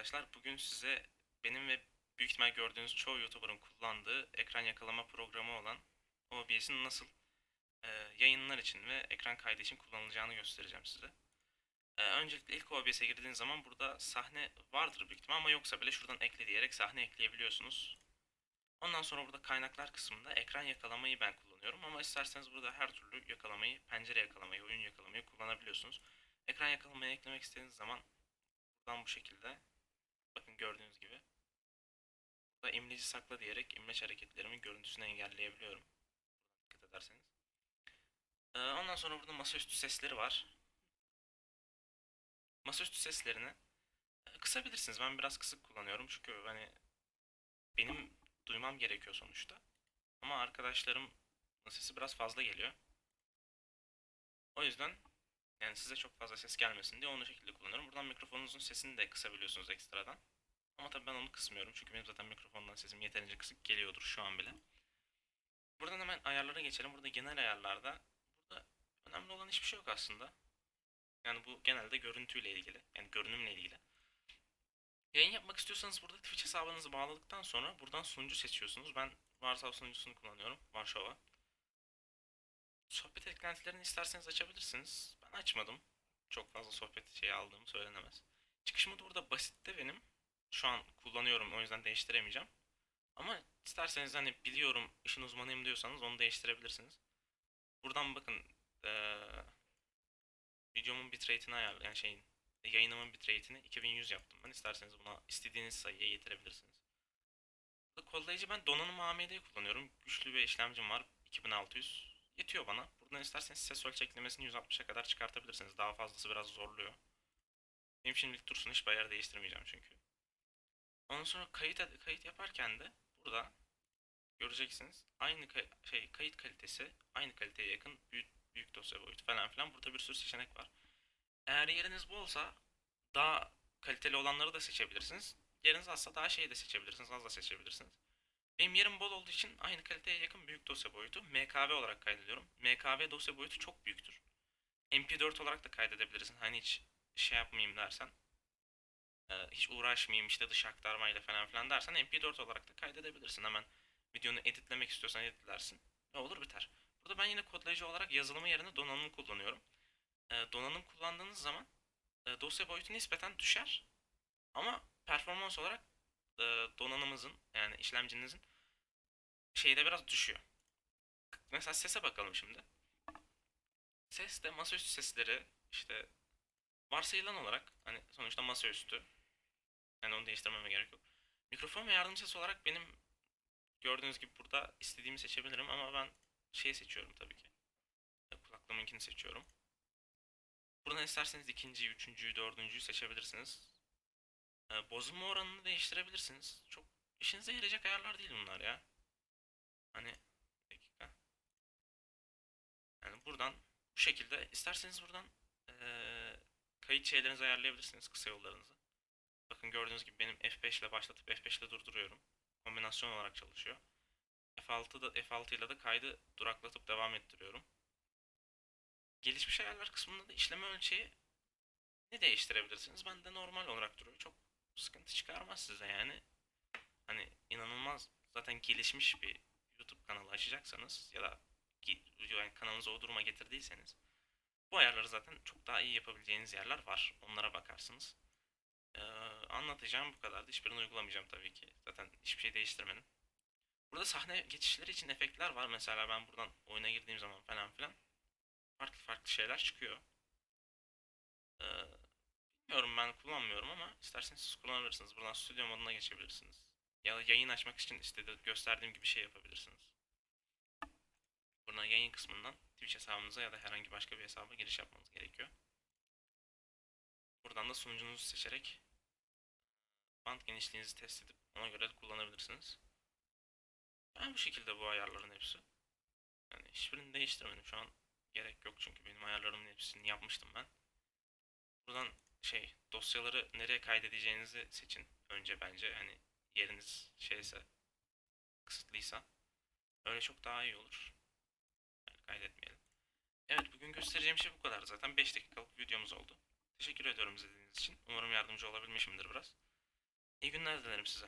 arkadaşlar. Bugün size benim ve büyük ihtimal gördüğünüz çoğu YouTuber'ın kullandığı ekran yakalama programı olan OBS'in nasıl e, yayınlar için ve ekran kaydı için kullanılacağını göstereceğim size. E, öncelikle ilk OBS'e girdiğiniz zaman burada sahne vardır büyük ihtimal ama yoksa bile şuradan ekle diyerek sahne ekleyebiliyorsunuz. Ondan sonra burada kaynaklar kısmında ekran yakalamayı ben kullanıyorum ama isterseniz burada her türlü yakalamayı, pencere yakalamayı, oyun yakalamayı kullanabiliyorsunuz. Ekran yakalamayı eklemek istediğiniz zaman buradan bu şekilde bakın gördüğünüz gibi burada imleci sakla diyerek imleç hareketlerimin görüntüsünü engelleyebiliyorum. Dikkat ederseniz. Ee, ondan sonra burada masaüstü sesleri var. Masaüstü seslerini e, kısabilirsiniz. Ben biraz kısık kullanıyorum çünkü hani benim duymam gerekiyor sonuçta. Ama arkadaşlarım sesi biraz fazla geliyor. O yüzden yani size çok fazla ses gelmesin diye onu şekilde kullanıyorum. Buradan mikrofonunuzun sesini de kısabiliyorsunuz ekstradan. Ama tabii ben onu kısmıyorum çünkü benim zaten mikrofondan sesim yeterince kısık geliyordur şu an bile. Buradan hemen ayarlara geçelim. Burada genel ayarlarda burada önemli olan hiçbir şey yok aslında. Yani bu genelde görüntüyle ilgili. Yani görünümle ilgili. Yayın yapmak istiyorsanız burada Twitch hesabınızı bağladıktan sonra buradan sunucu seçiyorsunuz. Ben Varsav sunucusunu kullanıyorum. Varşova. Sohbet eklentilerini isterseniz açabilirsiniz. Ben açmadım. Çok fazla sohbet şeyi aldığım söylenemez. Çıkış modu burada basitte benim. Şu an kullanıyorum o yüzden değiştiremeyeceğim. Ama isterseniz hani biliyorum işin uzmanıyım diyorsanız onu değiştirebilirsiniz. Buradan bakın eee videomun bitrate'ini ayarlı yani şeyin yayınımın bitrate'ini 2100 yaptım ben. İsterseniz buna istediğiniz sayıya getirebilirsiniz. Burada kodlayıcı ben donanım AMD kullanıyorum. Güçlü bir işlemcim var 2600 yetiyor bana. Buradan isterseniz ses ölçeklemesini 160'a kadar çıkartabilirsiniz. Daha fazlası biraz zorluyor. Benim şimdilik dursun hiçbir ayar değiştirmeyeceğim çünkü. Ondan sonra kayıt kayıt yaparken de burada göreceksiniz. Aynı kay- şey kayıt kalitesi aynı kaliteye yakın büyük büyük dosya boyutu falan filan. Burada bir sürü seçenek var. Eğer yeriniz bolsa daha kaliteli olanları da seçebilirsiniz. Yeriniz azsa daha şeyi de seçebilirsiniz. Az da seçebilirsiniz. Benim yerim bol olduğu için aynı kaliteye yakın büyük dosya boyutu MKV olarak kaydediyorum. MKV dosya boyutu çok büyüktür. MP4 olarak da kaydedebilirsin. Hani hiç şey yapmayayım dersen. e, Hiç uğraşmayayım işte dış aktarmayla falan filan dersen MP4 olarak da kaydedebilirsin. Hemen videonu editlemek istiyorsan editlersin. Ve olur biter. Burada ben yine kodlayıcı olarak yazılımı yerine donanım kullanıyorum. E, Donanım kullandığınız zaman e, dosya boyutu nispeten düşer. Ama performans olarak donanımızın yani işlemcinizin şeyde biraz düşüyor. Mesela sese bakalım şimdi. Ses de masaüstü sesleri işte varsayılan olarak hani sonuçta masaüstü. Yani onu değiştirmeme gerek yok. Mikrofon ve yardımcı ses olarak benim gördüğünüz gibi burada istediğimi seçebilirim ama ben şeyi seçiyorum tabii ki. Kulaklığımınkini seçiyorum. Buradan isterseniz ikinciyi, üçüncüyü, dördüncüyü seçebilirsiniz. E, bozulma oranını değiştirebilirsiniz. Çok işinize yarayacak ayarlar değil bunlar ya. Hani bir dakika. Yani buradan bu şekilde isterseniz buradan eee, kayıt şeylerinizi ayarlayabilirsiniz kısa yollarınızı. Bakın gördüğünüz gibi benim F5 ile başlatıp F5 ile durduruyorum. Kombinasyon olarak çalışıyor. F6 da F6 ile de kaydı duraklatıp devam ettiriyorum. Gelişmiş ayarlar kısmında da işleme ölçeği ne değiştirebilirsiniz? Bende normal olarak duruyor. Çok sıkıntı çıkarmaz size yani. Hani inanılmaz zaten gelişmiş bir kanalı açacaksanız ya da yani kanalınızı o duruma getirdiyseniz bu ayarları zaten çok daha iyi yapabileceğiniz yerler var. Onlara bakarsınız. Ee, anlatacağım bu kadardı. Hiçbirini uygulamayacağım tabii ki. Zaten hiçbir şey değiştirmedim. Burada sahne geçişleri için efektler var. Mesela ben buradan oyuna girdiğim zaman falan filan farklı farklı şeyler çıkıyor. Ee, bilmiyorum ben kullanmıyorum ama isterseniz siz kullanabilirsiniz. Buradan stüdyo moduna geçebilirsiniz. Ya da yayın açmak için istediğim gösterdiğim gibi şey yapabilirsiniz. Buradan yayın kısmından Twitch hesabınıza ya da herhangi başka bir hesaba giriş yapmanız gerekiyor. Buradan da sunucunuzu seçerek band genişliğinizi test edip ona göre kullanabilirsiniz. Ben bu şekilde bu ayarların hepsi. Yani hiçbirini değiştirmedim şu an. Gerek yok çünkü benim ayarlarımın hepsini yapmıştım ben. Buradan şey dosyaları nereye kaydedeceğinizi seçin önce bence hani yeriniz şeyse kısıtlıysa öyle çok daha iyi olur. Yani kaydetmeyelim. Evet bugün göstereceğim şey bu kadar zaten 5 dakikalık videomuz oldu. Teşekkür ediyorum izlediğiniz için. Umarım yardımcı olabilmişimdir biraz. İyi günler dilerim size.